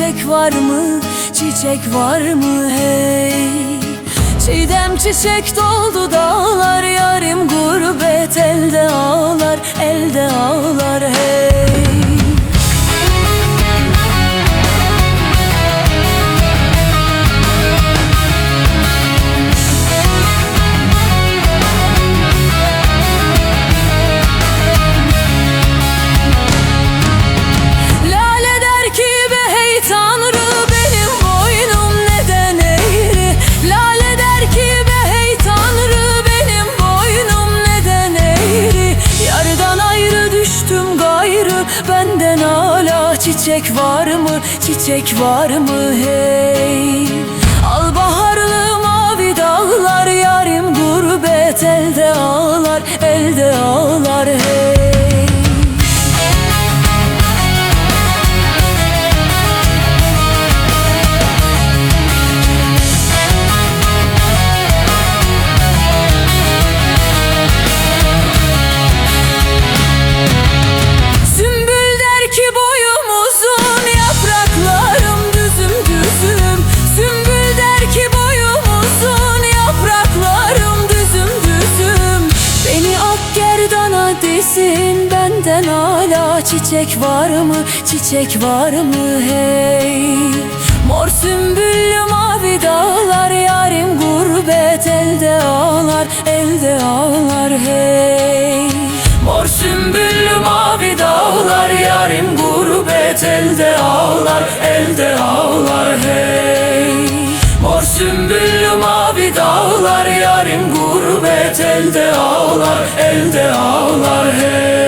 var mı? Çiçek var mı hey? Çiğdem çiçek doldu dağlar Yarim gurbet elde ağlar Elde ağlar hey benden hala çiçek var mı? Çiçek var mı? Hey. Al baharlı mavi dağlar yarim gurbet elde ağlar elde ağlar. Hey gerdana desin Benden hala çiçek var mı? Çiçek var mı? Hey. Mor sümbüllü mavi dağlar Yarim gurbet elde ağlar Elde ağlar hey. Mor sümbüllü mavi dağlar Yarim gurbet elde ağlar Elde ağlar elde ağlar Elde ağlar hey